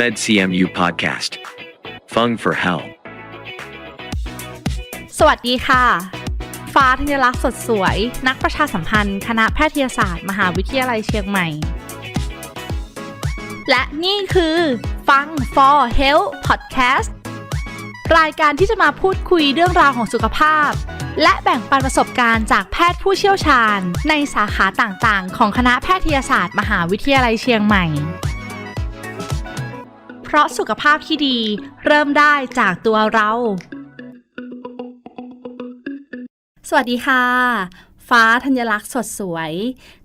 MedCMU Podcast. Fung for Hell. สวัสดีค่ะ ฟ้าธัญลักษณ์สดสวย นักประชาสัมพันธ์ คณะแพทยศาสตร์ มหาวิทยาลัยเชียงใหม่ และนี่คือฟัง for health podcast รายการที่จะมาพูดคุยเรื่องราวของสุขภาพ และแบ่งปันประสบการณ์จากแพทย์ผู้เชี่ยวชาญ ในสาขาต่างๆ ของคณะแพทยศาสตร์ มหาวิทยาลัยเชียงใหม่ เพราะสุขภาพที่ดีเริ่มได้จากตัวเรา สวัสดีค่ะ ฟ้าธัญลักษณ์สดสวย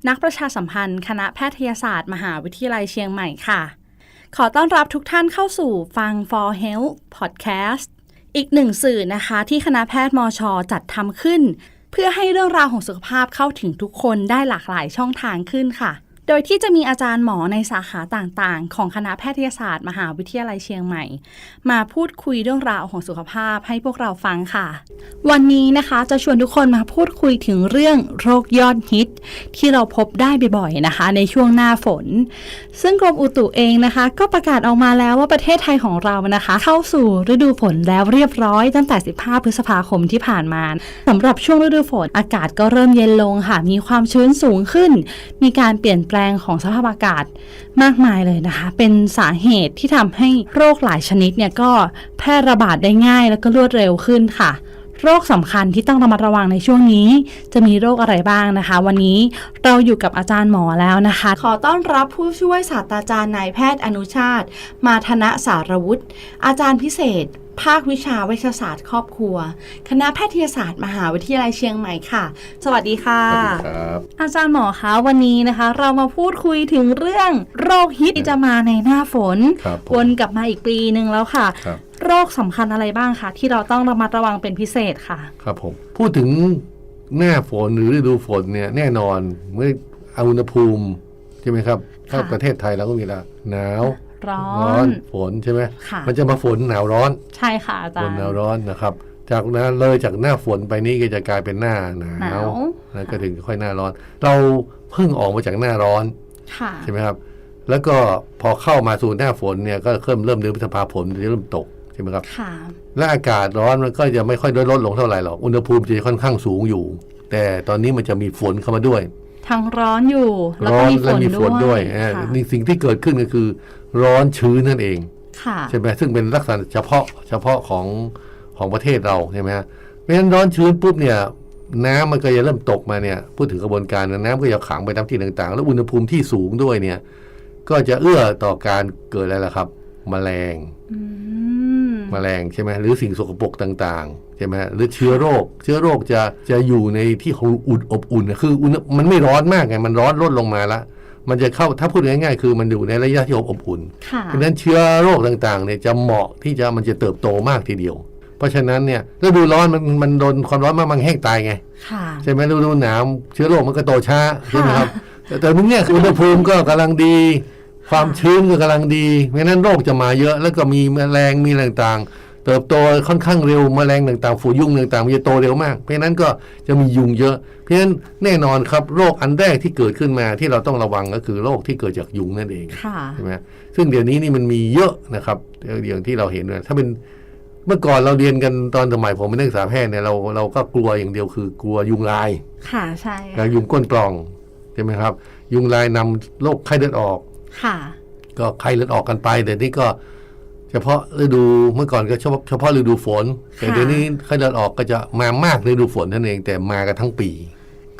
นักประชาสัมพันธ์ คณะแพทยศาสตร์ มหาวิทยาลัยเชียงใหม่ค่ะ ขอต้อนรับทุกท่านเข้าสู่ฟัง For Health Podcast อีกหนึ่งสื่อนะคะที่คณะแพทย์มช จัดทำขึ้น เพื่อให้เรื่องราวของสุขภาพเข้าถึงทุกคนได้หลากหลายช่องทางขึ้นค่ะ โดยที่จะมีอาจารย์หมอในสาขาต่างๆ ของคณะแพทยศาสตร์ มหาวิทยาลัยเชียงใหม่ มาพูดคุยเรื่องราวของสุขภาพให้พวกเราฟังค่ะ วันนี้นะคะจะชวนทุกคนมาพูดคุยถึงเรื่องโรคยอดฮิต ที่เราพบได้บ่อยๆนะคะ ในช่วงหน้าฝน ซึ่งกรมอุตุเองนะคะ ก็ประกาศออกมาแล้วว่าประเทศไทยของเรานะคะ เข้าสู่ฤดูฝนแล้วเรียบร้อยตั้งแต่ 15 พฤษภาคมที่ผ่านมาสำหรับช่วงฤดูฝนอากาศก็เริ่มเย็นลงค่ะมีความชื้นสูงขึ้น มีการเปลี่ยนแปลงของสภาพอากาศมากมายเลยนะคะ เป็นสาเหตุที่ทำให้โรคหลายชนิดเนี่ยก็แพร่ระบาดได้ง่ายแล้วก็รวดเร็วขึ้นค่ะ โรคสำคัญที่ต้องระมัดระวังในช่วงนี้ จะมีโรคอะไรบ้างนะคะ วันนี้เราอยู่กับอาจารย์หมอแล้วนะคะ ขอต้อนรับผู้ช่วยศาสตราจารย์นายแพทย์อนุชาติ มาธนะสารวุฒิอาจารย์พิเศษ ภาควิชาเวชศาสตร์ ครอบครัว คณะแพทยศาสตร์ มหาวิทยาลัยเชียงใหม่ค่ะ สวัสดีค่ะสวัสดีครับอาจารย์หมอคะวันนี้นะคะ เรามาพูดคุยถึงเรื่องโรคฮิตที่จะมาในหน้าฝนครับผมวนกลับมาอีกปีหนึ่งแล้วค่ะครับ โรคสำคัญอะไรบ้างคะที่เราต้องระมัดระวังเป็นพิเศษค่ะ ครับผม พูดถึงหน้าฝนหรือฤดูฝนเนี่ยแน่นอนเมื่ออุณหภูมิใช่ไหมครับถ้าค่ะประเทศไทยเราก็มีละหนาวร้อร้อนนฝนใช่ไหมค่ะมันจะมาฝนหนาวร้อน ใช่ค่ะอาฝจารนย์หนาวร้อนนะครับ จากนั้นเลยจากหน้าฝนไปนี่ก็จะกลายเป็นหน้าหนาหนาววแล้วก็ถึงค่อยหน้าร้อน เราเพิ่งออกมาจากหน้าร้อนค่ะใช่ไหมครับ แล้วก็พอเข้ามาสู่หน้าฝนเนี่ยก็เริ่มเริ่มเดือนพฤษภาฝนจะเริ่มตก ใช่ไหมครับค่ะและอากาศร้อนมันก็จะไม่ค่อยลดลดลงเท่าไหร่หรอก อุณหภูมิจะค่อนข้างสูงอยู่ แต่ตอนนี้มันจะมีฝนเข้ามาด้วย ทั้งร้อนอยู่แล้วร้ก็อนมีฝและนมีฝนด้ด้ววยยอ่าค่ะนี่สิ่งที่เกิดขึ้นก็คือ ร้อนชื้นนั่นเองค่ะใช่ไหมซึ่งเป็นลักษณะเฉพาะเฉพาะของของประเทศเราใช่ไหมฮะเพราะฉะนั้นร้อนชื้นปุ๊บเนี่ยน้ำมันก็จะเริ่มตกมาเนี่ยพูดถึงกระบวนการนะน้ำก็จะขังไปตามที่ต่างๆ แล้วอุณหภูมิที่สูงด้วยเนี่ย ก็จะเอื้อต่อการเกิดอะไรล่ะครับแมลงอื มแมลงใช่ไหมหรือสิ่งสกปรกต่างๆใช่ไหมหรือเชื้อโรค เชื้อโรคจะจะอยู่ในที่ของอุ่นอบอุ่นคืออุณหมันไม่ร้อนมากไงมันร้อนลดลงมาละมันจะเข้าถ้าพูดง่ายๆ คือมันอยู่ในระยะที่อบอุ่นค่ะเพราะฉะนั้นเชื้อโรคต่างๆเนี่ยจะเหมาะที่จะมันจะเติบโตมากทีเดียว เพราะฉะนั้นเนี่ยฤดูร้อนมันมันโดนความร้อนมากมันแห้งตายไงค่ะใช่ไหมฤดูหนาวเชื้อโรคมันก็โตช้าใช่ไหมครับค่ะแต่แต่มึงเนี่ยคืออุณหภูมิก็กำลังดี ความชื้นก็กำลังดีเพราะฉะนั้นโรคจะมาเยอะ แล้วก็มีแมลงมีอะไรต่างๆ เติบโตค่อนข้างเร็วแมลงต่างๆ ฝูยุงต่างๆมันจะโตเร็วมาก เพราะฉะนั้นก็จะมียุงเยอะ เพราะฉะนั้นแน่นอนครับโรคอันแรกที่เกิดขึ้นมาที่เราต้องระวังก็คือโรคที่เกิดจากยุงนั่นเองค่ะ ใช่ไหมซึ่งเดี๋ยวนี้นี่มันมีเยอะนะครับอย่างที่เราเห็นเนี่ยถ้าเป็นเมื่อก่อนเราเรียนกันตอนสมัยผมเป็นนักศึกษาแพทย์เนี่ยเราเราก็กลัวอย่างเดียวคือกลัวยุงลายค่ะใช่กับยุงก้นปล่องใช่ไหมครับ ยุงลายนำโรคไข้เลือดออก ค่ะ ก็ไข้เลือดออกกันไปแต่นี่ก็เฉพาะฤดูเมื่อก่อนก็เฉพาะเฉพาะฤดูฝน แต่ค่ะเดี๋ยวนี้ไข้เลือดออกก็จะมามากฤดูฝนนั่นเอง แต่มากันทั้งปี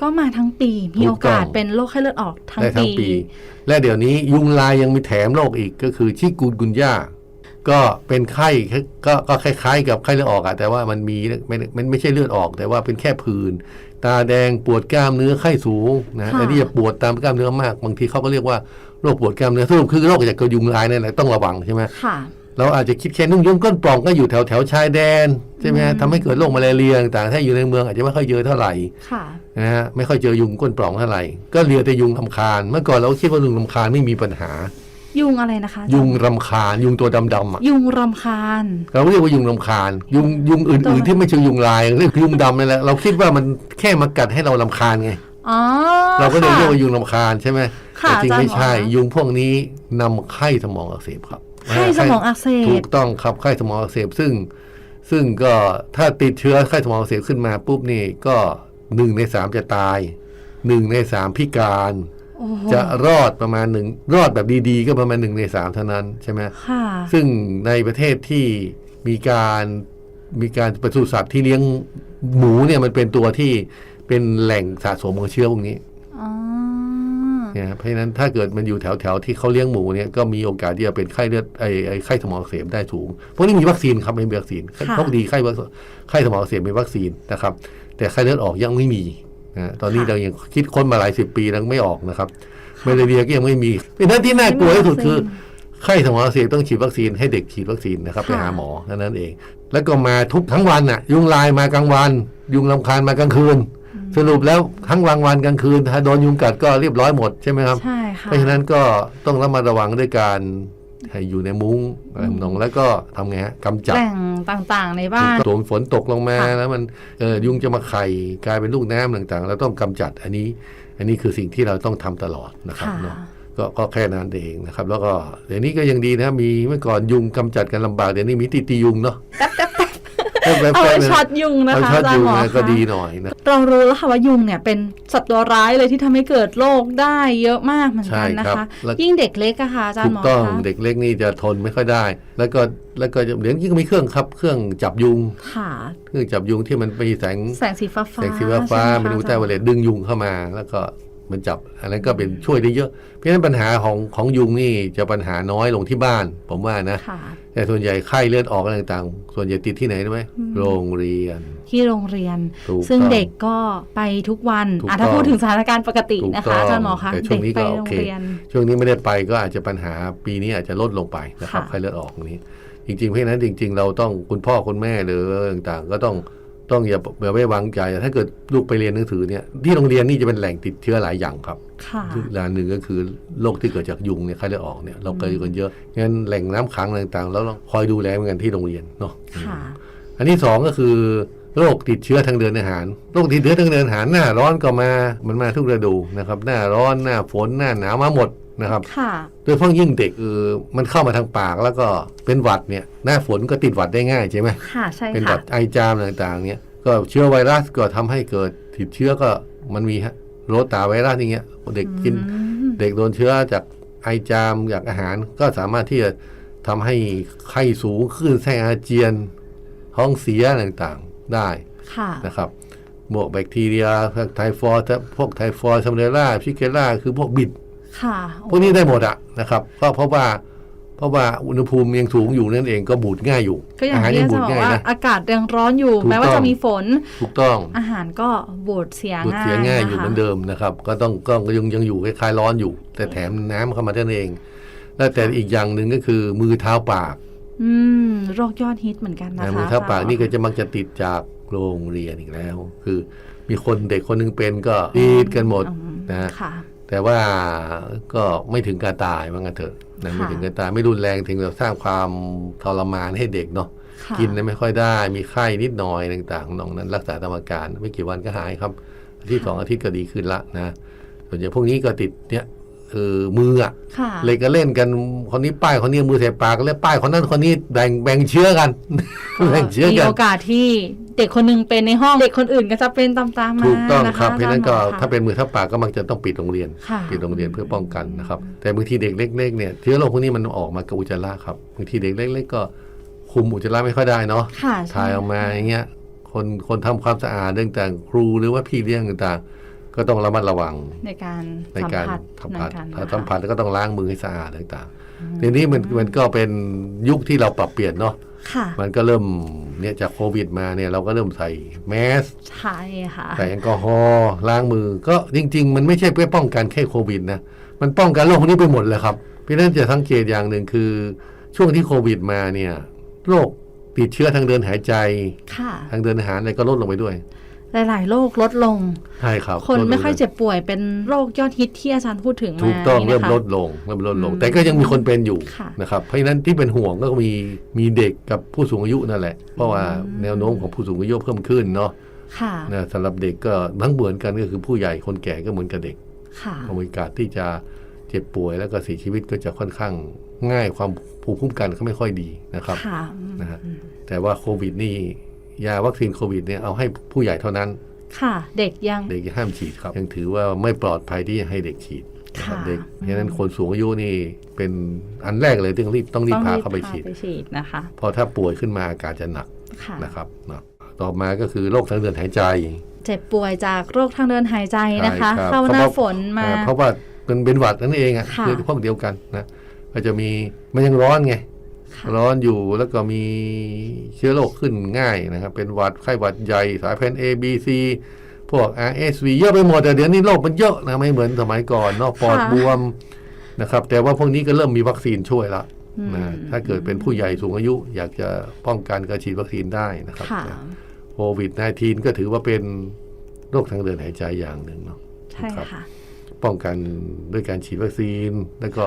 ก็มาทั้งปีมีถูโอกต้องกาสเป็นโรคไข้เลือดออกทั้งได้ทั้งปีปี และเดี๋ยวนี้ยุงลายยังมีแถมโรคอีกก็คือชิกุนกุนย่าก็เป็นไข้ก็ก็คล้ายๆ กับไข้เลือดออกอะแต่ว่ามันมีไม่มันไม่ใช่เลือดออก แต่ว่าเป็นแค่ผื่น ตาแดงปวดกล้ามเนื้อไข้สูงนะค่ะแต่นี่จะปวดตามกล้ามเนื้อมากบางทีเขาก็เรียกว่าโรคปวดกล้ามเนื้อสรุปคือโรคจากกระยุงลายนั่นแหละต้องระวังใช่ไหมค่ะเราอาจจะคิดแค่นุ่งยงก้นปล่องก็อยู่แถวแถวชายแดนใช่ไหมฮะทำให้เกิดโรคมาลาเรียต่างๆถ้าอยู่ในเมืองอาจจะไม่ค่อยเจอเท่าไหร่ค่ะนะฮะไม่ค่อยเจอยุงก้นปล่องเท่าไหร่ก็เรียแต่ยุงลำคาญ เมื่อก่อนเราคิดว่ายุงลำคาญไม่มีปัญหา ยุงอะไรนะคะอาจารยุงรำคาญ ยุงตัวดำๆอะยุงรำคาญ เราเรียกว่ายุงรำคาญ ยุงยุงตัอื่วนๆที่ไม่ใช่ยุงลายเรียกยุงดำนั่นแหละเราคิดว่ามันแค่มากัดให้เราลำคาญไงอ๋อเราก็เลยค่ะเรียกว่ายุงลำคาญใช่ไหมค่ะแต่จริงอาจารย์ไม่ใช่หมอคะยุงพวกนี้นำไข้สมองอักเสบครับไข้สมองอักเสถูบกต้องครับไข้สมองอักเสบซึ่ง ซึ่งก็ถ้าติดเชื้อไข้สมองอักเสบขึ้นมาปุ๊บนี่ก็หนึ่งในสามจะตายหนึ่งในสามพิการโอ้โห จะรอดประมาณหนึ่งรอดแบบดีๆ ก็ประมาณหนึ่งในสามเท่านั้นใช่ไหมค่ะซึ่งในประเทศที่มีการมีการปศุสัตว์ที่เลี้ยงหมูเนี่ยมันเป็นตัวที่เป็นแหล่งสะสมของเชื้อพวกนี้อ๋อเนี่ยเพราะฉะนั้นถ้าเกิดมันอยู่แถวแถวๆที่เขาเลี้ยงหมูเนี่ยก็มีโอกาสที่จะเป็นไข้เลือดไอ้ไอ้ไข้สมองอักเสบได้สูงพวกนี้มีวัคซีนครับไม่มีวัคซีนโชคดีไข้วัคไข้สมองอักเสบมีวัคซีนนะครับ แต่ไข้เลือดออกยังไม่มี นะตอนนี้เรายังคิดค้นมาหลายสิบปีแล้วไม่ออกนะครับมาเลเรียก็ยังไม่มีเพราะฉะนั้นที่น่ากลัวที่สุดคือไข้สมองอักเสบต้องฉีดวัคซีนให้เด็กฉีดวัคซีนนะครับค่ะไปหาหมอเท่านั้นเอง แล้วก็มาทุกทั้งวันน่ะ ยุงลายมากลางวัน ยุงลำคาญมากลางคืน สรุปแล้วทั้งกลางวันกลางคืน ถ้าโดนยุงกัดก็เรียบร้อยหมดใช่ไหมครับใช่ค่ะเพราะฉะนั้นก็ต้องระมัดระวังด้วยการ ให้อยู่ในมุ้งอะไรทำนองแล้วก็ทำไงฮะกำจัดแหล่งต่างๆ ในบ้านถูกฝนตกลงมาค่ะแล้วมันเออยุงจะมาไข่กลายเป็นลูกน้ำต่างๆ เราต้องกำจัดอันนี้ อันนี้คือสิ่งที่เราต้องทำตลอดนะครับค่ะเนาะก็ก็แค่นั้นเองนะครับ แล้วก็เดี๋ยวนี้ก็ยังดีนะมีเมื่อก่อนยุงกำจัดกันลำบากเดี๋ยวนี้มีตีตียุงเนาะ เอาไว้ช็อตยุงนะเอาคะช็อตอาจารยุย์งหมอนะก็คะดีหน่อยนะเรารู้แล้วค่ะว่ายุงเนี่ยเป็นสัตว์ตัวร้ายเลยที่ทำให้เกิดโรคได้เยอะมากเหมือนกันนะใช่ครัคะบแล้วยิ่งเด็กเล็กอะค่ะอาจารถูย์หกมอต้องคะเด็กเล็กนี่จะทนไม่ค่อยได้ แล้วก็แล้วก็เดี๋ยวนี้ก็มีเครื่องครับ เครื่องจับยุงค่ะเครื่องจับยุงที่มันมีแสงแสงสีฟ้าแสงสีฟ้าฟ้าใช่ไหเป็นคะอุลตราไวโอเลตดึงยุงเข้ามาแล้วก็ มันจับอันนั้นก็เป็นช่วยได้เยอะ เพราะฉะนั้นปัญหาของของยุงนี่จะปัญหาน้อยลงที่บ้าน ผมว่านะค่ะแต่ส่วนใหญ่ไข้เลือดออกอะไรต่างๆ ส่วนใหญ่ติดที่ไหนรู้ไหมอืมโรงเรียน ที่โรงเรียนถูกซึ่งต้องเด็กก็ไปทุกวันถูกอะถ้าต้องพูดถึงสถานการณ์ปกติถูกนะต้คะองอาจารย์หมอคะแต่ช่วงนี้ก็เด็ไปโอโรงเคเรียน ช่วงนี้ไม่ได้ไปก็อาจจะปัญหาปีนี้อาจจะลดลงไปนะครับค่ะไข้เลือดออกนี้ จริงๆเพราะฉะนั้นจริง ๆ เราต้องคุณพ่อคุณแม่หรือต่างๆ ก็ต้อง ต้องอย่าอย่าไว้วางใจ ถ้าเกิดลูกไปเรียนหนังสือเนี่ยที่โรงเรียนนี่จะเป็นแหล่งติดเชื้อหลายอย่างครับค่ะอย่างหนึ่งก็คือโรคที่เกิดจากยุงเนี่ยไข้เลือดออกเนี่ยเราเคยกันเยอะงั้นแหล่งน้ำขังต่างๆ แล้วเราคอยดูแลเหมือนกันที่โรงเรียนเนาะค่ะอันที่สองก็คือ โรคติดเชื้อทางเดินอาหาร โรคติดเชื้อทางเดินอาหารหน้าร้อนก็มา มันมาทุกฤดูนะครับ หน้าร้อนหน้าฝนหน้าหนาวมาหมดนะครับค่ะโดยเฉพาะยิ่งเด็กเออมันเข้ามาทางปากแล้วก็เป็นหวัดเนี่ยหน้าฝนก็ติดหวัดได้ง่ายใช่ไหมค่ะใช่เป็นหวัค่ะดไอจามต่างๆเนี่ยก็เชื้อไวรัสก็ทำให้เกิดติดเชื้อก็มันมีฮะโรตาไวรัสอย่างเงี้ยเด็กกินอืมเด็กโดนเชื้อจากไอจามจากอาหารก็สามารถที่จะทำให้ไข้สูงขึ้นแส้อาเจียนท้องเสียต่างๆ ได้ค่ะนะครับบวกแบคทีเรียพวกไทฟอยด์พวกไทฟอยด์ซัมเดล่าพิเกล่าคือพวกบิดค่ะพวกนี้ได้หมดอะนะครับก็เพราะว่าเพราะว่าอุณหภูมิยังสูงอยู่นั่นเองก็บูดง่ายอยู่ก็อย่างหารที่ยังอาบูจารดย์บอกง่ายว่านะอากาศยังร้อนอยู่ถูกแม้ว่าต้จะองมีฝน ถูกต้อง อาหารก็บูดเสียบูดง่ายเสียง่ายอยู่ะคะเหมือนเดิมนะครับ ก็ต้องก็ยังยังอยู่คล้ายๆร้อนอยู่ แต่แถมน้ำเข้ามาท่านเอง แล้วแต่อีกอย่างหนึ่งก็คือมือเท้าปาก อืมโรคยอดฮิตเหมือนกันนะคะมือเท้าปากนี่ก็อจรย์จะมักจะติดจากโรงเรียนอีกแล้ว คือ มีคนเด็กคนหนึงเป็นก็ติดกันหมดอืมนะค่ะแต่ว่าก็ไม่ถึงการตายว่างั้นเถอะนะค่ะไม่ถึงการตายไม่รุนแรงถึงแบบสร้างความทรมานให้เด็กเนาะค่ะกินได้ไม่ค่อยได้ มีไข้นิดหน่อยต่างๆนองนั้น รักษาตามอาการไม่กี่วันก็หายครับอาทิตย์สองอาทิตย์ก็ดีขึ้นละนะส่วนใหญ่พวกนี้ก็ติดเนี่ย เออมืออะค่ะเล็กก็เล่นกันคนนี้ป้ายคนนี้เอามือใส่ปากก็เล่นป้ายคนนั้นคนนี้แบ่งแบ่งเชื้อกันแบ่งเชื้อมีกันโอกาสที่เด็กคนหนึงเป็นในห้องเด็กคนอื่นก็จะเป็นตามๆมาถูกต้องนะะครับเพราะฉะนั้นก็อจย์หมอคะถ้าเป็นมือทับปากก็มักจะต้องปิดโรงเรียนค่ะปิดโรงเรียนเพื่อป้องกันนะครับ แต่บางทีเด็กเล็กๆเนี่ยเชื้อโรคพวกนี้มันออกมากับอุจจาระครับบางทีเด็กเล็ก ๆ ก็คุมอุจจาระไม่ค่อยได้เนาะค่ะใช่ถ่ายออกมาอย่างเงี้ยคนคนทำความสะอาดเรื่องต่างครูหรือว่าพี่เลี้ยงต่างๆ ก็ต้องระมัดระวังในการในการสัมสัมผัผัสสเหมือนกันถ้านะคะสัมผัสแล้วก็ต้องล้างมือให้สะอาดต่างๆทีนี้มันมันก็เป็นยุคที่เราปรับเปลี่ยนเนาะค่ะมันก็เริ่มเนี่ยจากโควิดมาเนี่ยเราก็เริ่มใส่แมสใช่ค่ะใส่แอลกอฮอล์ล้างมือ ก็จริง ๆ มันไม่ใช่เพื่อป้องกันแค่โควิดนะมันป้องกันโรคพวกนี้ไปหมดเลยครับเพราะฉะนั้นจะสังเกตอย่างหนึ่งคือ ช่วงที่โควิดมาเนี่ยโรคติดเชื้อทางเดินหายใจค่ะทางเดินอาหารอะไรก็ลดลงไปด้วย หลาย ๆ โรคลดลง ใช่ครับ คนลดลงไม่ค่อยลเจ็บป่วยเป็นโรคยอดฮิตที่อาจารย์พูดถึงมาถูกต้องนี่เริ่มนะคะลดลงเริ่มลดลงอืมแต่ก็ยังมีคนเป็นอยู่ค่ะนะครับ เพราะฉะนั้นที่เป็นห่วงก็มีมีเด็กกับผู้สูงอายุนั่นแหละ เพราะว่าแนวโน้มของผู้สูงอายุเพิ่มขึ้นเนาะค่ะนะสำหรับเด็กก็ทั้งเหมือนกันก็คือผู้ใหญ่คนแก่ก็เหมือนกับเด็กค่ะโอกาสที่จะเจ็บป่วยแล้วก็เสียชีวิตก็จะค่อนข้างง่ายความภูมิคุ้มกันก็ไม่ค่อยดีนะครับค่ะนะฮะแต่ว่าโควิดนี่ ยาวัคซีนโควิดเนี่ยเอาให้ผู้ใหญ่เท่านั้น ค่ะเด็กยังเด็กห้ามฉีดครับ ยังถือว่าไม่ปลอดภัยที่จะให้เด็กฉีดนะครับค่ะเด็กเพราะฉะนั้นคนสูงอายุนี่เป็นอันแรกเลยที่ต้องรีบต้องรีบพาเข้าไปฉีดพไปฉีดนะคะเพราะถ้าป่วยขึ้นมาอาการจะหนักค่ะนะครับเนาะต่อมาก็คือโรคทางเดินหายใจ เจ็บป่วยจากโรคทางเดินหายใจนะคะใช่ครับเข้าหน้าฝนมาอ่เพราะว่าเป็นเป็นหวัดนั่นเองอะค่ะคือพวกเดียวกันนะก็จะมีมันยังร้อนไงค่ะ ร้อนอยู่แล้วก็มีเชื้อโรคขึ้นง่ายนะครับ เป็นหวัดไข้หวัดใหญ่สายพันธุ์ A B C พวก RSV เยอะไปหมดแต่เดี๋ยวนี้โรคมันเยอะนะไม่เหมือนสมัยก่อนเนอกปอดบวมนะครับ แต่ว่าพวกนี้ก็เริ่มมีวัคซีนช่วยละนะถ้าเกิดเป็นผู้ใหญ่สูงอายุ อยากจะป้องกันก็ฉีดวัคซีนได้นะครับค่ะโควิด -19 ก็ถือว่าเป็นโรคทางเดินหายใจอย่างหนึ่งเนาะใช่ครับค่ะป้องกันด้วยการฉีดวัคซีนแล้วก็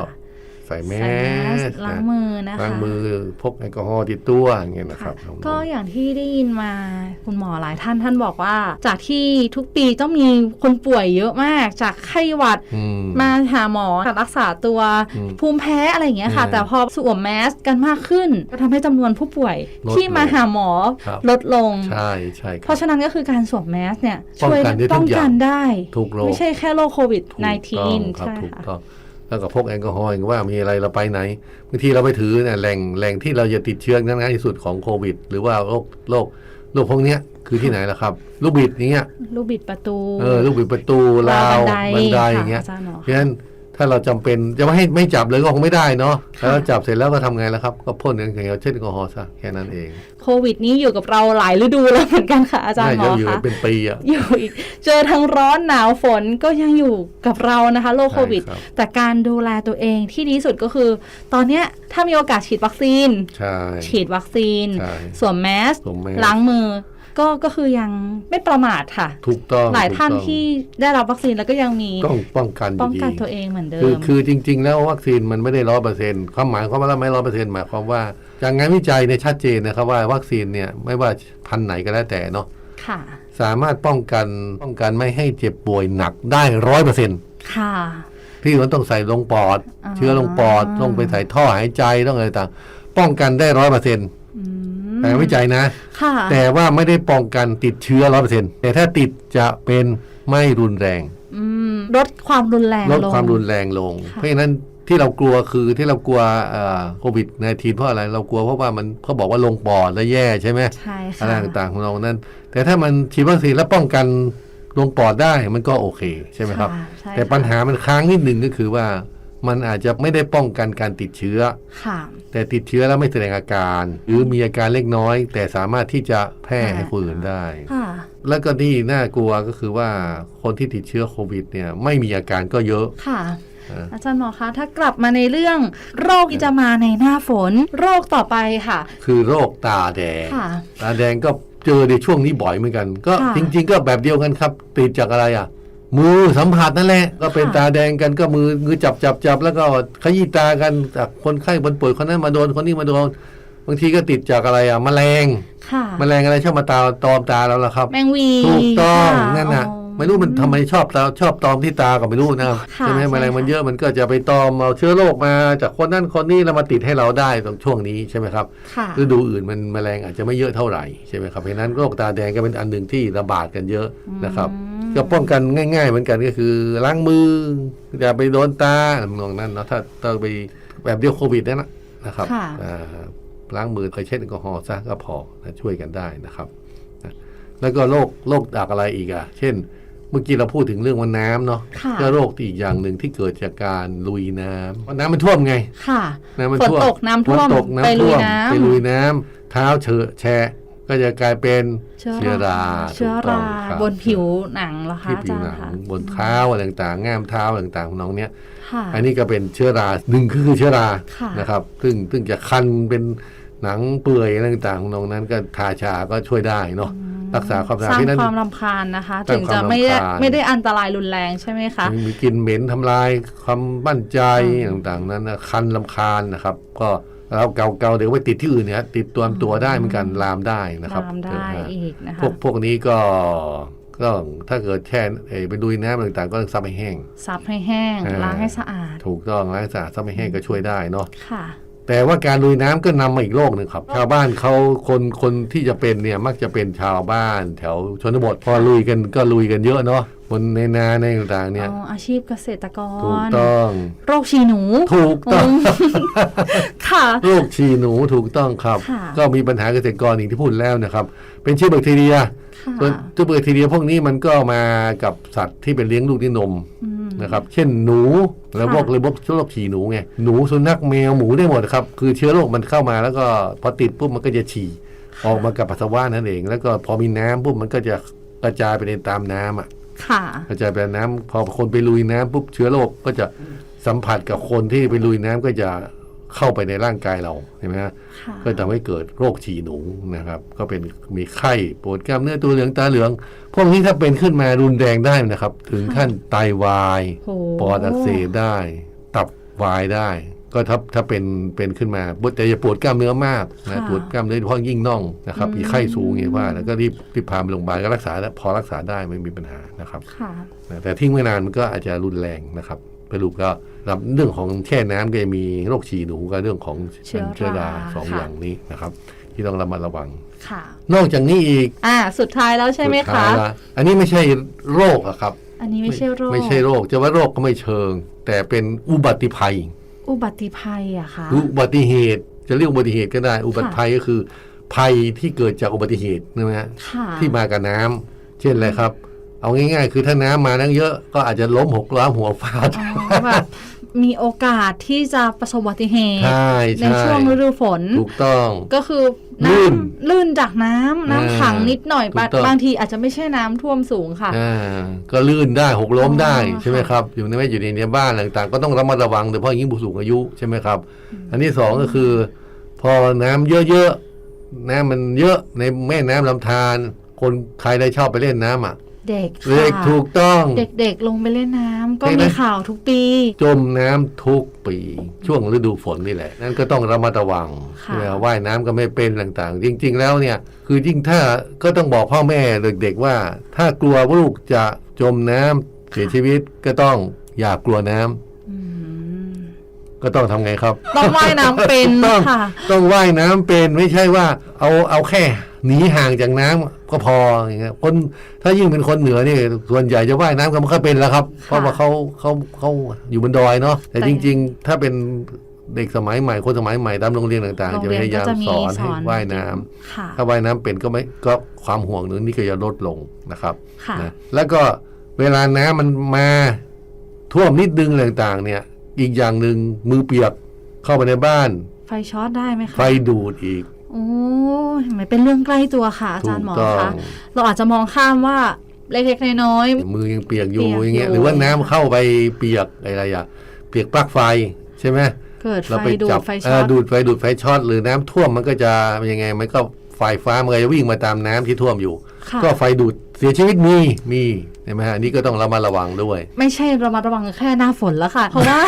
ใส่แมใส่แมสสล้างนะมือนะคะล้างมือพกแอลกอฮอล์ติดตัวอย่างเงี้ยนะคค่ะรับน้องๆก็อย่างที่ได้ยินมาคุณหมอหลายท่านท่านบอกว่า จากที่ทุกปีต้องมีคนป่วยเยอะมาก จากไข้หวัดอืมมาหาหมอรักษาตัวอืมภูมิแพ้อะไรอย่างเงี้ยค่ะอืมแต่พอสวมแมสกันมากขึ้น ก็ทำให้จำนวนผู้ป่วยลดที่มาหาหมอครับลดลงใช่ใช่คเพรับราะฉะนั้นก็คือการสวมแมสเนี่ยป้องช่วยกันได้ทุกป้องอย่างกันได้ทุกโรคไม่ใช่แค่โรคโควิดถูกต้อง -19 ครับใช่ถูกค่ะต้อง แล้วก็พกแอลกอฮอล์อย่างว่ามีอะไรเราไปไหนบางทีเราไปถือเนี่ยแหล่งแหล่งที่เราจะติดเชื้อง่ายที่สุดของโควิด หรือว่าโรคโรคโรคพวกเนี้ยคือที่ไหนล่ะครับ ลูกบิดอย่างเงี้ยลูกบิดประตูเออลูกบิดประตูราวบับันนไดไดค่ะอย่างเงี้ยอาจารย์หมอเพราะฉะนั้น ถ้าเราจำเป็นจะไม่ให้ไม่จับเลยก็คงไม่ได้เนาะค่ะแล้วจับเสร็จแล้วก็ทำไงล่ะครับ ก็พ่นอย่างเงี้ยเช่นแอลกอฮอล์ซะแค่นั้นเองโควิดนี้อยู่กับเราหลายฤดูแล้วเหมือนกันค่ะอาจารย์หมน่าอจะอยู่คะเป็นปีอะอยู่อีกเจอทั้งร้อนหนาวฝนก็ยังอยู่กับเรานะคะโรคโควิดใช่ครับแต่การดูแลตัวเองที่ดีที่สุดก็คือ ตอนเนี้ยถ้ามีโอกาสฉีดวัคซีนใช่ฉีดวัคซีนใช่สวมแมสสวมแมสล้างมือ ก็ก็คือยังไม่ประมาทค่ะ ถูกต้องหลายท่านถูกต้องที่ได้รับวัคซีนแล้วก็ยังมีต้องป้องกันอป้องยู่ดีกันตัวเองเหมือนเดิคือมคือจริง ๆ แล้ววัคซีนมันไม่ได้ร้อยเปอร์เซ็นต์ความหมายความว่าไม่ร้อยเปอร์เซ็นต์หมายความว่าจากงานวิจัยเนี่ยชัดเจนนะครับว่าวัคซีนเนี่ยไม่ว่าพันธุ์ไหนก็แล้วแต่เนาะค่ะสามารถป้องกันป้องกันไม่ให้เจ็บป่วยหนักได้ร้อยเปอร์เซ็นต์ค่ะที่มันต้องใส่ลงปอดอ่าเชื้อลงปอดต้องไปใส่ท่อหายใจต้องอะไรต่างป้องกันได้ร้อยเปอร์เซ็นต์ อืมแต่วิจัยนะค่ะแต่ว่าไม่ได้ป้องกันติดเชื้อร้อยเปอร์เซ็นต์แต่ถ้าติดจะเป็นไม่รุนแรงอืมลดความรุนแรงลดลงความรุนแรงลงค่ะเพราะฉะนั้นที่เรากลัวคือที่เรากลัวโควิดในทีเพราะอะไรเรากลัวเพราะว่ามันเขาบอกว่าลงปอดแล้วแย่ใช่ไหมใช่อะค่ะไรต่างๆของเรานั้น แต่ถ้ามันฉีดวัคซีนแล้วป้องกันลงปอดได้มันก็โอเคใช่ไหมครับะใช่แต่ปัญหามันค้างนิดหนึ่งก็คือว่า มันอาจจะไม่ได้ป้องกันการติดเชื้อ ค่ะ แต่ติดเชื้อแล้วไม่แสดงอาการ หรือมีอาการเล็กน้อย แต่สามารถที่จะแพร่ให้คนอื่นได้ ค่ะ แล้วก็ที่น่ากลัวก็คือว่าคนที่ติดเชื้อโควิดเนี่ยไม่มีอาการก็เยอะ ค่ะอ่าอาจารย์หมอคะถ้ากลับมาในเรื่อง โรคที่จะมาในหน้าฝน โรคต่อไปค่ะ คือโรคตาแดง ค่ะ ตาแดงก็เจอในช่วงนี้บ่อยเหมือนกัน ก็ค่ะ จริง ๆ ก็แบบเดียวกันครับติดจากอะไรอะ มือสัมผัสนั่นแหละก็เป็นค่ะตาแดงกันก็มือมือจับจับจับแล้วก็ขยี้ตากันจากคนไข้คนป่วยคนนั้นมาโดนคนนี้มาโดนบางทีก็ติดจากอะไรอะแมลงค่ะแมลงอะไรชอบมาตาตอมตาเราล่ะครับ แมงวีถูกต้องค่ะนั่นน่ะอ๋อไม่รู้มันทำไมชอบตาชอบตอมที่ตาก็ไม่รู้นะครับค่ะใช่ไหมใช่แมลงมันค่ะเยอะมันก็จะไปตอมเอาเชื้อโรคมา จากคนนั้นคนนี้แล้วมาติดให้เราได้ตรงช่วงนี้ใช่ไหมครับค่ะฤดูอื่นมันแมลงอาจจะไม่เยอะเท่าไหร่ใช่ไหมครับเพราะฉะนั้นโรคตาแดงก็เป็นอันหนึ่งที่ระบาดกันเยอะนะครับอืม ก็ป้องกันง่าย ๆ เหมือนกันก็คือล้างมืออย่าไปโดนตาทำนองนั้นเนาะถ้าถ้าไปแบบเดียวโควิดนั่นนะนะครับค่ะ อ่าล้างมือเคยเช็ดแอลกอฮอล์ซะก็พอนะช่วยกันได้นะครับนะแล้วก็โรคโรคจากอะไรอีกอะเช่น เมื่อกี้เราพูดถึงเรื่องว่าน้ำเนาะค่ะ ก็โรคที่อีกอย่างหนึ่งที่เกิดจากการลุยน้ำเพราะน้ำมันท่วมไง ค่ะน้ำมันฝนท่วมตกน้ำท่วมฝนตกน้ำไปลุท่ยวมน้ำ ไปลุยน้ำเท้าเฉอะแฉะ ก็จะกลายเป็นเชื้อราเชื้อถูกต้ราองครับบนผิวหนังเหรอคะที่อาผิวจารหนัย์งคะบนเท้าอะไรต่างๆง่ามเท้าต่างๆของน้องเนี้ยค่ะอันนี้ก็เป็นเชื้อราหนึ่งก็คือเชื้อราค่ะนะครับ ซึ่งซึ่งจะคันเป็นหนังเปื่อยอะไรต่างๆของน้องนั้นก็ทาชาก็ช่วยได้เนาะรักษาความสะสอาดร้างเพราะฉะนั้นความรำคาญนะคะสร้างถึงจะไม่ได้ความรำคาญไม่ได้อันตรายรุนแรงใช่ไหมคะมีกลิ่นเหม็นทำลายความมั่นใจอืมต่างๆ นั้นนะคันลำคาญนะครับ ก็ แล้วเกาๆเดี๋ยวไปติดที่อื่นเนี่ยติดตัวตัวได้เหมือนกันลามได้นะครับลามได้เอออีกนะคะพวกพวกนี้ก็ก็ถ้าเกิดแช่เอ่อไปดุยน้ำต่างๆ ก็ซับให้แห้งซับให้แห้งอ่าล้างให้สะอาด ถูกต้องล้างให้สะอาดซับให้แห้งก็ช่วยได้เนาะค่ะ แต่ว่าการลุยน้ำก็นำมาอีกโรคหนึ่งครับ ชาวบ้านเขาคนคนที่จะเป็นเนี่ยมักจะเป็นชาวบ้าน แถวชนบทพอลุยกันก็ลุยกันเยอะเนาะ บนในนาในต่างๆเนี่ยอ๋ออาชีพเกษตรกรถูกต้อง โรคชีหนู ถูกต้องค่ะ โรคฉี่หนูถูกต้องครับ ค่ะ ก็มีปัญหาเกษตรกรอย่างที่พูดแล้วนะครับ เป็นเชื้อแบคทีเรียค่ะส่วนเชื้อแบคทีเรียพวกนี้มันก็มากับสัตว์ที่เป็นเลี้ยงลูกด้วยนมอืม นะครับ เช่นหนูแล้วค่ะพวกเลยพวกเชื้อโรคฉี่หนูไงหนูสุนัขแมวหมูได้หมดครับ คือเชื้อโรคมันเข้ามาแล้วก็พอติดปุ๊บมันก็จะฉี่ออกมากับปัสสาวะนั่นเอง แล้วก็พอมีน้ำปุ๊บมันก็จะกระจายไปในตามน้ำอะ ค่ะกระจายไปน้ำพอคนไปลุยน้ำปุ๊บเชื้อโรคก็จะสัมผัสกับคนที่ไปลุยน้ำก็จะเข้าไปในร่างกายเราใช่ไหมฮะค่ะก็ทำให้เกิดโรคฉี่หนูนะครับ ก็เป็นมีไข้ปวดกล้ามเนื้อตัวเหลืองตาเหลือง พวกนี้ถ้าเป็นขึ้นมารุนแรงได้นะครับ ถึงขั้นไตวายโหปอดอักเสบได้ ตับวายได้ ก็ถ้าถ้าเป็นเป็นขึ้นมาแต่จะปวดกล้ามเนื้อมากนะปวดกล้ามเนื้อโดยเฉพาะยิ่งน่องนะครับมีไข้สูงอย่างว่า แล้วก็รีบรีบพาไปโรงพยาบาลก็รักษาได้พอรักษาได้ไม่มีปัญหานะครับค่ะนะแต่ทิ้งไว้นานมันก็อาจจะรุนแรงนะครับสรุปก็รับเรื่องของแช่น้ำก็จะมีโรคฉี่หนูกับเรื่องของเชื้อเชื้อราราสองค่ะอย่างนี้นะครับ ที่ต้องระมัดระวังค่ะนอกจากนี้อีกอ่าสุดท้ายแล้วใช่ไหมสุดท้าคะยละอันนี้ไม่ใช่โรคอะครับ อันนี้ไม่ใช่โรคไม่ใช่โรคจะว่าโรคก็ไม่เชิง แต่เป็นอุบัติภัย อุบัติภัยอะค่ะอุบัติเหตุจะเรียกอุบัติเหตุก็ได้ อุบัติภัยก็คือ ภัยที่เกิดจากอุบัติเหตุนะฮะค่ะที่มากับน้ำเช่นอะไรครับ เอาง่าย ๆ คือถ้าน้ำมานั่งเยอะก็อาจจะล้มหกล้มหัวฟาดอ๋อแบบ มีโอกาสที่จะประสบอุบัติเหตุใช่ในใช่ช่วงฤดูฝน ถูกต้อง ก็คือลื่นน้ำลื่นจากน้ำน้ำอ่าขังนิดหน่อยถูกต้องบางทีอาจจะไม่ใช่น้ำท่วมสูงค่ะอ่าก็ลื่นได้หกล้มได้อ๋อใช่ไหมครับ อยู่ในไม่อยู่ในในบ้านต่างๆ ก็ต้องระมัดระวังโดยเฉพาะยิ่งผู้สูงอายุใช่ไหมครับ อันที่สองก็คือ พอน้ำเยอะๆน้ำมันเยอะในแม่น้ำลำธารคนใครได้ชอบไปเล่นน้ำอะ เด็กเด็กค่ะถูกต้อง เด็กๆลงไปเล่นน้ำก็เห็นไหม มีข่าวทุกปี จมน้ำทุกปี ช่วงฤดูฝนนี่แหละ นั่นก็ต้องระมัดระวังค่ะใช่ไหมว่ายน้ำก็ไม่เป็นต่างๆ จริง ๆ แล้วเนี่ย คือยิ่งถ้าก็ต้องบอกพ่อแม่เด็กๆว่า ถ้ากลัวว่าลูกจะจมน้ำเสียชีวิตก็ต้องอย่ากลัวน้ำอืมก็ต้องทำไงครับ ต้องว่ายน้ำเป็นต้องค่ะ ต้องว่ายน้ำเป็นไม่ใช่ว่าเอาเอาแค่ หนีห่างจากน้ำก็พออย่างเงี้ยคนถ้ายิ่งเป็นคนเหนือนี่ส่วนใหญ่จะว่ายน้ำก็ไม่ค่อยเป็นแล้วครับ เพราะว่าเขาเขาเขาอยู่บนดอยเนาะแต่แต่จริง ๆ ถ้าเป็นเด็กสมัยใหม่คนสมัยใหม่ตามโรงเรียนต่างโรๆงจะเรีพยนยายามก็จะมีสอนให้สอนว่ายน้ำค่ะถ้าว่ายน้ำเป็นก็ไม่ก็ความห่วงหนึ่งนี่ก็จะลดลงนะครับค่ะนะแล้วก็เวลาน้ำมันมาท่วมนิดนึงอะไรต่างๆ เนี่ย อีกอย่างหนึ่งมือเปียกเข้าไปในบ้าน ไฟช็อตได้ไหมคะไฟดูดอีกโอ้ยมันเป็นเรื่องใกล้ตัวค่ะ อาจารย์หมอถูกต้อคะงเราอาจจะมองข้ามว่าเล็กๆน้อยมือยังเปียกอยู่เปียกอย่างเงี้ยอยู่หรือว่าน้ำเข้าไปเปียกอะไรอะเปียกปลั๊กไฟใช่ไหมๆเกิดไฟเราไปดูจัดไฟเอ่ช็ออตดูดไฟดูดไฟช็อตหรือน้ำท่วมมันก็จะยังไงมันก็ไฟฟ้ามันก็จะวิ่งมาตามน้ำที่ท่วมอยู่ค่ะก็ไฟดูดเสียชีวิตมีมี ใช่ไหมฮะอันนี่ก็ต้องระมัดระวังด้วย ไม่ใช่ระมัดระวังแค่หน้าฝนแล้วค่ะ เพราะว่า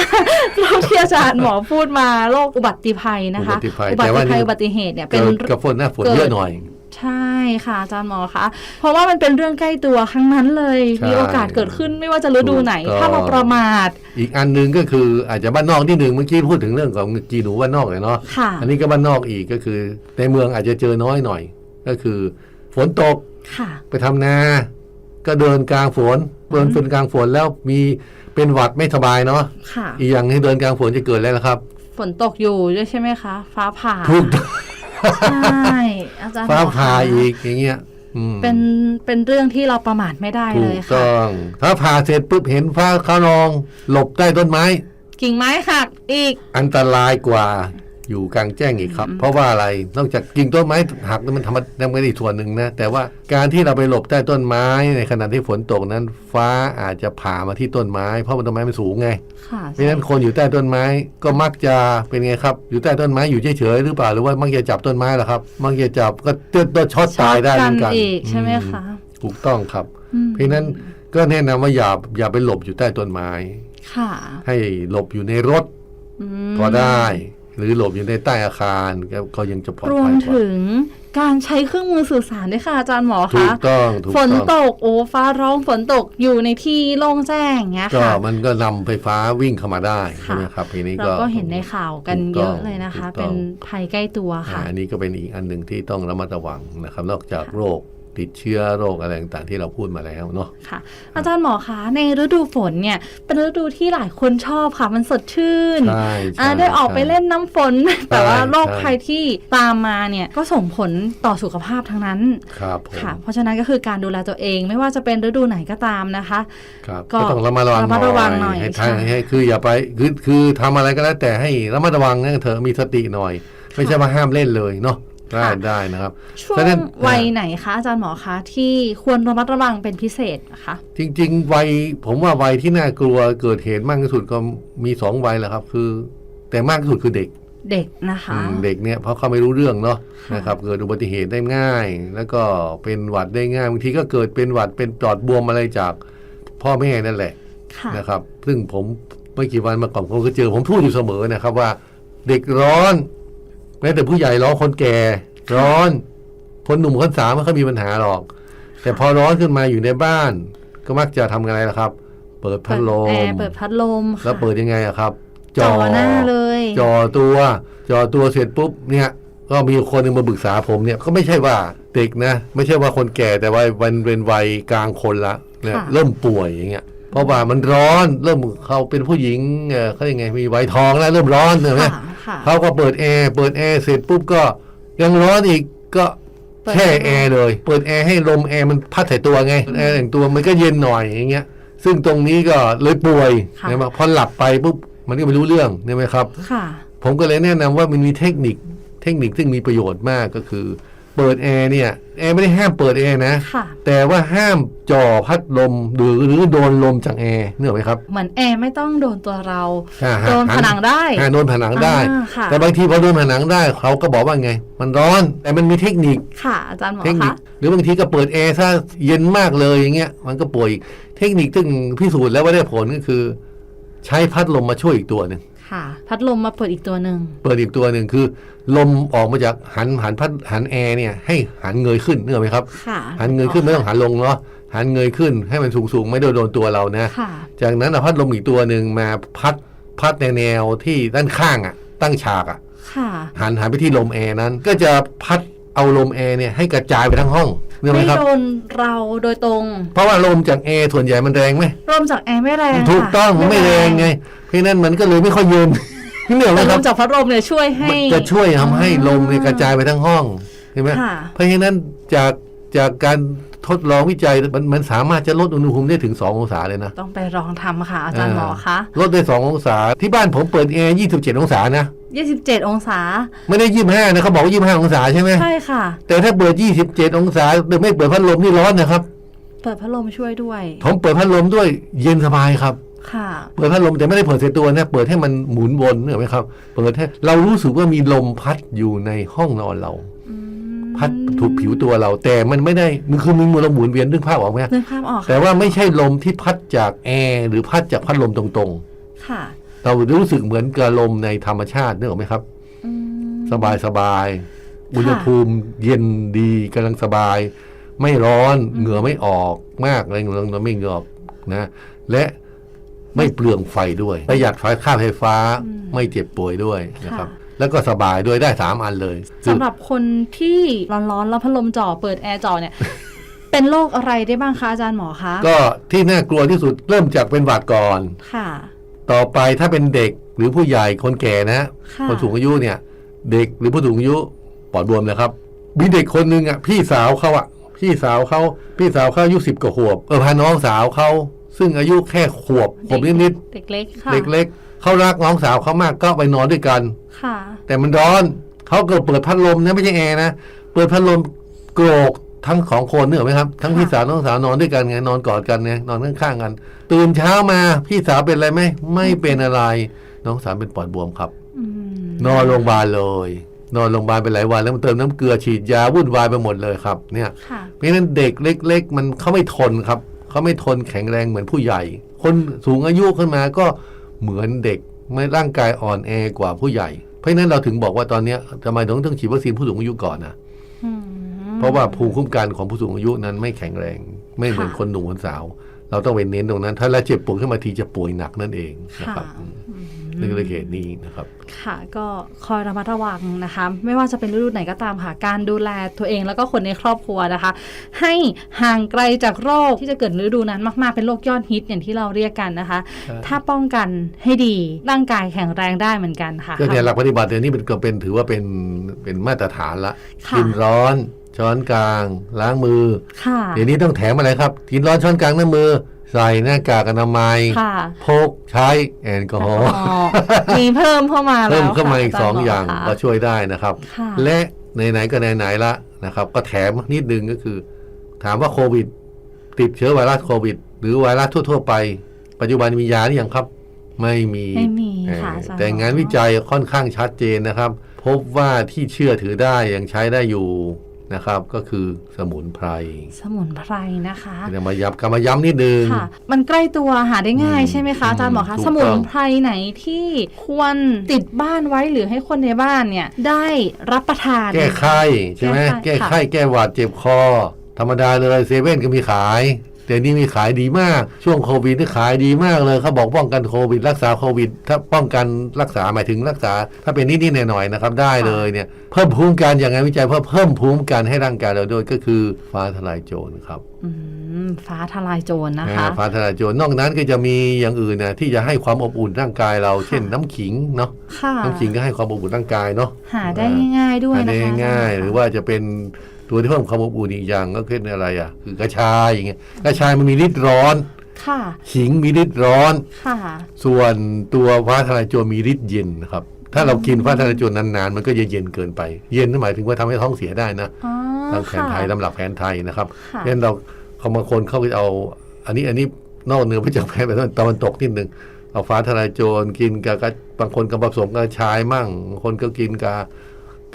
เราที่อาจารย์หมอพูดมาโรคอุบัติภัยนะคะ อุบัติภัยอุบัแต่ติว่าภัยนี่อุบัติเหตุเนี่ยเป็นเกิดกับฝนหน้าฝนเกิดเยอะหน่อยใช่ค่ะอาจารย์หมอคะเพราะว่ามันเป็นเรื่องใกล้ตัวครั้งนั้นเลยใช่มีโอกาสเกิดขึ้นไม่ว่าจะฤดูไหนถูกต้องถ้าเราประมาท อีกอันหนึงก็คืออาจจะบ้านนอกที่หนึ่งเมื่อกี้พูดถึงเรื่องของกีหนูบ้านนอกเลยเนาะค่ะอันนี้ก็บ้านนอกอีกก็คือ ในเมืองอาจจะเจอน้อยหน่อย ก็คือ ฝนตกค่ะไปทำนา ก็เดินกลางฝนเดินฝนกลางฝนแล้วมีเป็นหวัดไม่สบายเนาะค่ะ อีกอย่างให้เดินกลางฝนจะเกิดแล้วนะครับ ฝนตกอยู่ด้วยใช่ไหมคะ ฟ้าผ่าถูกต้องใช่อาจารย์หมฟ้าอผ่าคะอีกอย่างเงี้ยอืมเป็นเป็นเรื่องที่เราประมาทไม่ได้ถูเลกยค่ะต้อง ถ้าผ่าเสร็จปุ๊บเห็นฟ้าข้านอง หลบใต้ต้นไม้ กิ่งไม้หักอีก อันตรายกว่า อยู่กลางแจ้งอีกครับ เพราะว่าอะไรนอกจากกิ่งต้นไม้หักนั้นมันทำมันไม่ได้ส่วนหนึ่งนะแต่ว่าการที่เราไปหลบใต้ต้นไม้ในขณะที่ฝนตกนั้น ฟ้าอาจจะผ่ามาที่ต้นไม้ เพราะมันต้นไม้มันสูงไงค่ะเพราะฉะนั้นคนอยู่ใต้ต้นไม้ก็มักจะเป็นไงครับ อยู่ใต้ต้นไม้อยู่เฉยๆหรือเปล่าหรือว่ามักจะจับต้นไม้ล่ะครับ มักจะจับก็เตือนตัวช็อตตายได้เหมือนกันอีกใช่ไหมคะอืถูกต้องครับอืมเพราะฉะนั้นก็แนะนำว่าอย่าอย่าไปหลบอยู่ใต้ต้นไม้ ค่ะ ให้หลบอยู่ในรถมพอได้ หรือหลบอยู่ในใต้อาคารก็ก็ยังจะปลอดรวภัมยกว่าถึงการใช้เครื่องมือสื่อสารด้วยค่ะอาจารย์หมอถูคะกต้องถูกฝนต้องตกโอ้ฟ้าร้องฝนตกอยู่ในที่โล่งแจ้งอย่างเงี้ยก็ค่ะมันก็นำไฟฟ้าวิ่งเข้ามาได้ค่ะใช่ไหมครับทีนี้เราก็ก็เห็นในข่าวกันถูกเยต้องอะเลยนะคะถูกต้องเป็นภัยใกล้ตัวอ่าค่ะ อันนี้ก็เป็นอีกอันหนึ่งที่ต้องระมัดระวังนะครับ นอกจากโรค ติดเชื้อโรคอะไรต่างๆที่เราพูดมาแล้วเนาะค่ะ อาจารย์หมอคะในฤดูฝนเนี่ย เป็นฤดูที่หลายคนชอบค่ะ มันสดชื่นใช่อ่าใช่ได้ออกไปเล่นน้ำฝน แต่ว่าโรคใช่ภัยที่ตามมาเนี่ยก็ส่งผลต่อสุขภาพทั้งนั้นครับผมค่ะ เพราะฉะนั้นก็คือการดูแลตัวเองไม่ว่าจะเป็นฤดูไหนก็ตามนะคะครับก็ก็ต้องระมัดระวังระมัดระวังหน่อยให้ใช่ทางให้คืออย่าไปคือคือทำอะไรก็แล้วแต่ให้ระมัดระวังนะเถอะมีสติหน่อย ไม่ใช่ว่าห้ามเล่นเลยเนาะ ได้ค่ะได้นะครับช่วฉะงนั้นวัยไหนคะอาจารย์หมอคะที่ควรระมัดระวังเป็นพิเศษนะคะ จริง ๆ วัยผมว่าวัยที่น่ากลัวเกิดเหตุมากที่สุดก็มีสองวัยแหละครับ คือ แต่มากที่สุดคือเด็กเด็กนะคะอืมเด็กเนี่ยเพราะเขาไม่รู้เรื่องเนาะค่ะนะครับเกิดอุบัติเหตุได้ง่าย แล้วก็เป็นหวัดได้ง่ายบางทีก็เกิดเป็นหวัดเป็นปลอดบวมอะไรจากพ่อแม่นั่นแหละค่ะนะครับ ซึ่งผมไม่กี่วันมาก่อนผมก็เจอผมพูดอยู่เสมอนะครับว่า เด็กร้อน แม้แต่ผู้ใหญ่ร้อนคนแก่ ร้อนคนหนุ่มคนสาวไม่ค่อยมีปัญหาหรอก แต่พอร้อนขึ้นมาอยู่ในบ้าน ก็มักจะทำไงล่ะครับ เปิดพัเปิดดลแอมร์เปิดพัดลมค่ะแล้วเปิดยังไงอะครับจ่อหน้าเลยจอตัวจอตัวเสร็จปุ๊บเนี่ยก็มีคนหนึงมาปรึกษาผมเนี่ยก็ไม่ใช่ว่าเด็กนะ ไม่ใช่ว่าคนแก่แต่ว่าวันเป็นวัยกลางคนละเนี่ยค่ะเริ่มป่วยอย่างเงี้ย เพราะว่ามันร้อนเริ่มเขาเป็นผู้หญิงเออเขายังไงมีวัยทองแล้วเริ่มร้อนเห็นไหมค่ะค่ะเขาก็เปิดแอร์เปิดแอร์เสร็จปุ๊บก็ยังร้อนอีกก็เปิดแช่พัดลมแอร์เลย เปิดแอร์ให้ลมแอร์มันพัดใส่ตัวไงแอร์แต่งตัวมันก็เย็นหน่อยอย่างเงี้ย ซึ่งตรงนี้ก็เลยป่วยค่ะใช่ไหมพอหลับไปปุ๊บมันก็ไม่รู้เรื่องใช่ไหมครับค่ะผมก็เลยแนะนำว่ามันมีเทคนิคเทคนิคซึ่งมีประโยชน์มากก็คือ เปิดแอร์เนี่ยแอร์ไม่ได้ห้ามเปิดแอร์นะ ค่ะ แต่ว่าห้ามจ่อพัดลมหรือหรือโดนลมจากแอร์เนกออกไหมครับเหมือนแอร์ไม่ต้องโดนตัวเรา อ่าฮะโดนผนังได้อ่าโดนผนังได้ อ่าค่ะแต่บางทีพอโดนผนังได้เขาก็บอกว่าไง มันร้อน แต่มันมีเทคนิค ค่ะ อาจารย์หมอเทคนิค คะหรือบางทีก็เปิดแอร์ถ้าเย็นมากเลยอย่างเงี้ยมันก็ป่วยอีกเทคนิคซึ่งพิสูจน์แล้วว่าได้ผลก็คือ ใช้พัดลมมาช่วยอีกตัวหนึ่ง ค่ะ พัดลมมาเปิดอีกตัวหนึ่งเปิดอีกตัวหนึ่งคือ ลมออกมาจากหันหันพัดหันแอร์เนี่ยให้หันเงยขึ้นเนกอะไหมครับ ค่ะหันเงยขึ้นไม่ต้องหันลงเนาะหันเงยขึ้นให้มันสูงสูงๆไม่โดนโดนตัวเรานะ ค่ะ จากนั้นเอาพัดลมอีกตัวหนึ่งมาพัดพัดในแนวที่ด้านข้างอะ ตั้งฉากอะ ค่ะ หันหันไปที่ลมแอร์นั้น ก็จะพัด เอาลมแอร์เนี่ยให้กระจายไปทั้งห้องเนกอะไหมไม่ครับโดนเราโดยตรง เพราะว่าลมจากแอร์ส่วนใหญ่มันแรงไหมลมจากแอร์ไม่แรงถูกต้องค่ะมันไม่แรงไงเพราะฉะนั้นมันก็เลยไม่ค่อยเย็นเหนือไหมแต่คลรับมจากพัดลมเนี่ยช่วยให้ มันจะช่วยทำให้ลมเนี่ยกระจายไปทั้งห้องเห็นไหมค่ะ เพราะฉะนั้นจากจากการ ทดลองวิจัยมันมันสามารถจะลดอุณหภูมิได้ถึง 2 องศาเลยนะ ต้องไปลองทำค่ะ อาจารย์หมอคะ ลดได้ 2 องศา ที่บ้านผมเปิดแอร์ 27 องศานะ 27 องศา ไม่ได้ 25 นะเขาบอกว่า 25 องศาใช่ไหมใช่ค่ะ แต่ถ้าเปิด 27 องศาโดยไม่เปิดพัดลมนี่ร้อนนะครับ เปิดพัดลมช่วยด้วย ผมเปิดพัดลมด้วยเย็นสบายครับค่ะเปิดพัดลมแต่ไม่ได้เปิดเสียตัวนะเปิดให้มันหมุนวนเนี่ยไหมครับ เปิดให้เรารู้สึกว่ามีลมพัดอยู่ในห้องนอนเราอืม พัดถูกผิวตัวเรา แต่มันไม่ได้มันคือมีมวลหมุนเวียนนึกภาพออกไหมนึกภาพออกแต่ค่ะว่าไม่ใช่ลมที่พัดจากแอร์หรือพัดจากพัดลมตรงค่ะๆเรารู้สึกเหมือนกับลมในธรรมชาตินึกออกไหมครับอืมสบายสบายๆอุณหภูมิเย็นดีกำลังสบาย ไม่ร้อนเหงื่อไม่ออกมากอะไรเงี้ยเราไม่เหงื่อออกนะ และไม่เปลืองไฟด้วยประหยัดไฟค่าไฟฟ้าไม่เจ็บป่วยด้วยนะครับ แล้วก็สบายด้วยได้สามอันเลยคือสำหรับคนที่ร้อนๆแล้วพัดลมจ่อเปิดแอร์จ่อเนี่ยเป็นโรคอะไรได้บ้างคะอาจารย์หมอคะก็ที่น่ากลัวที่สุดเริ่มจากเป็นหวัดก่อนค่ะ ต่อไปถ้าเป็นเด็กหรือผู้ใหญ่คนแก่นะค่ะคนสูงอายุเนี่ย เด็กหรือผู้สูงอายุปอดบวมนะครับมีเด็กคนหนึ่งอะพี่สาวเขาอะพี่สาวเขาพี่สาวเขาอายุสิบกว่าขวบเออพาน้องสาวเขา ซึ่งอายุแค่ขวบขวบนิดเด็กเล็กค่ะๆเด็กเล็กเขารักน้องสาวเขามากก็ไปนอนด้วยกันค่ะ แต่มันร้อนเขาเกิดเปิดพัดลมนะไม่ใช่แอร์นะเปิดพัดลมโกรกทั้งของคนเนกอะไหมครับ ทั้งพี่สาวน้องสาวนอนด้วยกันไงนอนกอดกันไงนอนข้างๆกัน ตื่นเช้ามาพี่สาวเป็นอะไรไหมไม่เป็นอะไร น้องสาวเป็นปอดบวมครับอืมนอนโรงพยาบาลเลย นอนโรงพยาบาลไปหลายวันแล้วมันเติมน้ำเกลือฉีดยาวุ่นวายไปหมดเลยครับ เนี่ยค่ะเพราะฉะนั้นเด็กเล็ก ๆ มันเขาไม่ทนครับ เขาไม่ทนแข็งแรงเหมือนผู้ใหญ่ คนสูงอายุขึ้นมาก็เหมือนเด็กไม่ร่างกายอ่อนแอกว่าผู้ใหญ่ เพราะฉะนั้นเราถึงบอกว่าตอนเนี้ยทำไมต้องต้องฉีดวัคซีนผู้สูงอายุก่อนนะอืมเพราะว่าภูมิคุ้มกันของผู้สูงอายุนั้นไม่แข็งแรง ไม่เหมือนค่ะคนหนุ่มคนสาว เราต้องไปเน้นตรงนั้น ถ้าเราเจ็บป่วยขึ้นมาทีจะป่วยหนักนั่นเองนะครับ ค่ะอืมนี่คือเหตุนี้นะครับ ค่ะก็คอยระมัดระวังนะคะ ไม่ว่าจะเป็นฤดูไหนก็ตามค่ะ การดูแลตัวเองแล้วก็คนในครอบครัวนะคะ ให้ห่างไกลจากโรคที่จะเกิดในฤดูนั้นมาก ๆ เป็นโรคยอดฮิตอย่างที่เราเรียกกันนะคะใช่ถ้าป้องกันให้ดีร่างกายแข็งแรงได้เหมือนกันค่ะก็เนี่ยหลักปฏิบัติเดี๋ยวนี้เป็นก็เป็นถือว่าเป็นเป็นมาตรฐานละค่ะกินร้อนช้อนกลาง ล้างมือค่ะเดี๋ยวนี้ต้องแถมอะไรครับกินร้อนช้อนกลางน้ำมือ ใส่หน้ากากอนามัยค่ะ พกใช้แอลกอฮอล์อ๋อมีเพิ่มเข้ามาแล้วเพิ่มเข้ามาค่ะอีกสองจรอย่างหมคะก็ช่วยได้นะครับค่ะและไหนๆก็ไหนๆละนะครับ ก็แถมนิดนึงก็คือ ถามว่าโควิด ติดเชื้อไวรัสโควิด หรือไวรัสทั่ว ๆ ไป ปัจจุบันมียาหรือยังครับ ไม่มีไม่มีเออค่ะอาจารย์แต่งานวิจัยค่อนข้างชัดเจนนะครับ พบว่าที่เชื่อถือได้ยังใช้ได้อยู่ นะครับ ก็คือสมุนไพร สมุนไพรนะคะเดี๋ยวมาย้ำกำมาย้ำนิดนึงค่ะ มันใกล้ตัวหาได้ง่ายอืมใช่ไหมคะอาจารย์หมอคะถูกสมุนต้องไพรไหนที่ควรติดบ้านไว้หรือให้คนในบ้านเนี่ยได้รับประทาน แก้ไข้ใช่ไหมแก้แก้ไข้ไข้แก้หวัดเจ็บคอธรรมดาเลยเซเว่นก็มีขาย แต่นี่มีขายดีมาก ช่วงโควิดนี่ขายดีมากเลยเขาบอกป้องกันโควิด รักษาโควิด ถ้าป้องกันรักษาหมายถึงรักษา ถ้าเป็นนิดๆหน่อยๆนะครับได้เลยเนี่ยเพิ่มภูมิกันอย่างไงวิจัยเพื่อเพิ่มภูมิกันให้ร่างกายเราด้วยก็คือฟ้าทลายโจรครับอืมฟ้าทลายโจรนะคะอ่าฟ้าทลายโจรนอกนั้นก็จะมีอย่างอื่นนะที่จะให้ความอบอุ่นร่างกายเราเช่นน้ำขิงเนาะค่ะน้ำขิงก็ให้ความอบอุ่นร่างกายเนาะหาได้ง่ายๆด้วยหานะได้คะง่ายๆหรือว่าจะเป็น ตัวที่เพิ่มความอบอุ่นอีกอย่างก็คืออะไรอะ คือกระชายอย่างเงี้ยกระชายมันมีฤทธิ์ร้อนค่ะขิงมีฤทธิ์ร้อนค่ะ ส่วนตัวฟ้าทลายโจรมีฤทธิ์เย็นนะครับ ถ้าเรากินฟ้าทลายโจรนานๆ มันก็จะเย็นเกินไป เย็นนั่นหมายถึงว่าทำให้ท้องเสียได้นะอ๋อทางแผนไทยค่ะตำรับแผนไทยนะครับค่ะเพราะฉะนั้นเราเขาบางคนเขาก็จะเอา อันนี้อันนี้นอกเหนือไปจากแผนไปตะวันตกนิดนึงเอาฟ้าทลายโจรกินกับกระบางคนก็ผสมกับชายมั่งบางคนก็กินกับ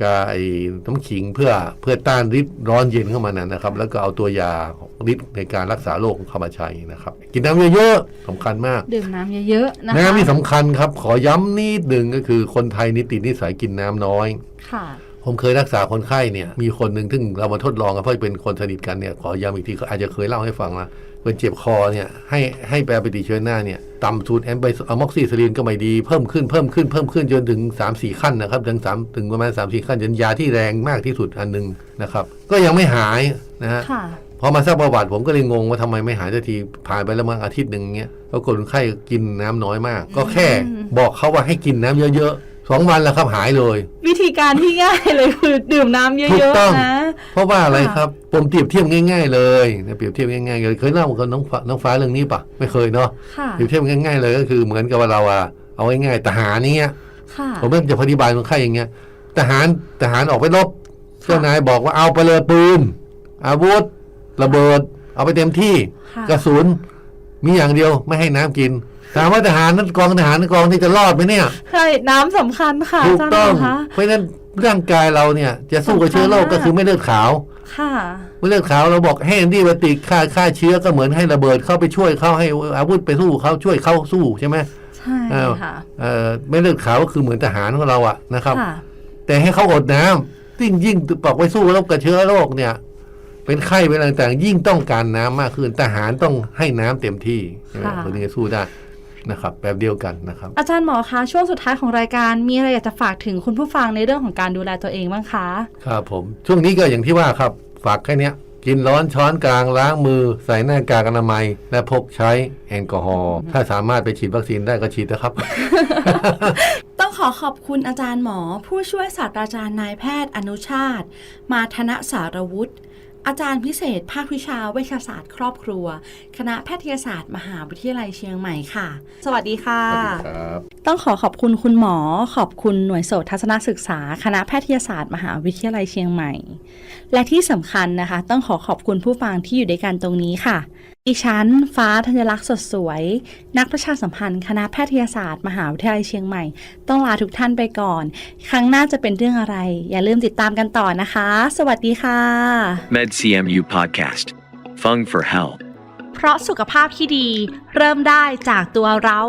กับไอ้น้ำขิงเพื่อเพื่อต้านฤทธิ์ร้อนเย็นเข้ามานั่นนะครับ แล้วก็เอาตัวยาของฤทธิ์ในการรักษาโรคเข้ามาใช้นะครับ กินน้ำเยอะๆสำคัญมาก ดื่มน้ำเยอะๆนะคะน้ำนี่สำคัญครับ ขอย้ำนิดหนึ่งก็คือคนไทยนี่ติดนิสัยกินน้ำน้อยค่ะผมเคยรักษาคนไข้เนี่ยมีคนหนึ่งซึ่งเรามาทดลองกันเพราะเป็นคนสนิทกันเนี่ยขอย้ำอีกทีเขาอาจจะเคยเล่าให้ฟังนะ เป็นเจ็บคอเนี่ยให้ให้แปรปฏิชีวนะเนี่ยต่ำสุดแอมไบอะม็อกซิซิลินก็ไม่ดีเพิ่มขึ้นเพิ่มขึ้นเพิ่มขึ้นจนถึง 3 4 ขั้นนะครับถึง3ถึงประมาณ 3 4 ขั้นจนยาที่แรงมากที่สุดอันหนึงนะครับก็ยังไม่หายนะฮะค่ะพอมาทราบประวัติผมก็เลยงงว่าทำไมไม่หายสักทีผ่านไปแล้วมั้งอาทิตย์หนึ่งเงี้ยปรากฏคนไข้กินน้ำน้อยมาก ก็แค่บอกเขาว่าให้กินน้ำเยอะๆ สองวันแล้วครับหายเลย วิธีการที่ง่ายเลยคือดื่มน้ำเยถูกอะต้อง ๆนะ เพราะว่าอะไรค่ะ ครับ ผมเปรียบเทียบง่ายๆเลยนะเปรียบเทียบง่ายๆเลยเคยเล่ากับน้องฟ้าน้องฟ้าเรื่องนี้ปะไม่เคยเนาะค่ะ เปรียบเทียบง่ายๆเลยก็คือเหมือนกับว่าเราอะเอาง่ายๆทหารเนี้ยค่ะ ผมเริ่มจะอธิบายคนไข้อย่างเงี้ยทหารทหารออกไปรบเจ้านายบอกว่าเอาไปเลยปืน อาวุธ ระเบิด เอาไปเต็มที่ค่ะ กระสุนมีอย่างเดียวไม่ให้น้ำกิน ถามว่าทหารนั้นกองทหารนั้นกองที่จะรอดไหมเนี่ยใช่น้ำสำคัญค่ะถูกอาจารย์ต้องหมคะเพราะฉะนั้นร่างกายเราเนี่ย จะสู้กับเชื้อโรคสำคัญมากก็คือไม่เลือดขาว ค่ะ ไม่เลือดขาวเราบอกให้แอนตี้ไบโอติกฆ่าฆ่าเชื้อก็เหมือนให้ระเบิดเข้าไปช่วยเขาให้อาวุธไปสู้เขาช่วยเขาสู้ใช่ไหม ใช่อ้าว ค่ะเอ่อไม่เลือดขาวก็คือเหมือนทหารของเราอะนะครับ ค่ะ แต่ให้เขาอดน้ำยิ่งยิ่งบอกไปสู้รบกับเชื้อโรคเนี่ย เป็นไข้เป็นอะไรต่างๆยิ่งต้องการน้ำมากขึ้นทหารต้องให้น้ำเต็มที่ใช่ไหมค่ะ คนนี้จะสู้ได้ นะครับแบบเดียวกันนะครับ อาจารย์หมอคะช่วงสุดท้ายของรายการมีอะไรอยากจะฝากถึงคุณผู้ฟังในเรื่องของการดูแลตัวเองบ้างคะครับผม ช่วงนี้ก็อย่างที่ว่าครับฝากแค่เนี้ยกินร้อนช้อนกลางล้างมือ ใส่หน้ากากอนามัย และพกใช้แอลกอฮอล์ถ้าสามารถไปฉีดวัคซีนได้ก็ฉีดนะครับ ต้องขอขอบคุณอาจารย์หมอ ผู้ช่วยศาสตราจารย์นายแพทย์อนุชาติ มาธนสารวุฒิ อาจารย์พิเศษ ภาควิชาเวชศาสตร์ครอบครัว คณะแพทยศาสตร์ มหาวิทยาลัยเชียงใหม่ค่ะ สวัสดีค่ะ สวัสดีครับ ต้องขอขอบคุณคุณหมอ ขอบคุณหน่วยโสตทัศนศึกษา คณะแพทยศาสตร์ มหาวิทยาลัยเชียงใหม่ และที่สำคัญนะคะ ต้องขอขอบคุณผู้ฟังที่อยู่ด้วยกันตรงนี้ค่ะ ดิฉันฟ้าธัญลักษณ์สดสวย นักประชาสัมพันธ์ คณะแพทยศาสตร์ มหาวิทยาลัยเชียงใหม่ ต้องลาทุกท่านไปก่อน ครั้งหน้าจะเป็นเรื่องอะไร อย่าลืมติดตามกันต่อนะคะ สวัสดีค่ะ MedCMU Podcast. Fung for Health. เพราะสุขภาพที่ดี เริ่มได้จากตัวเรา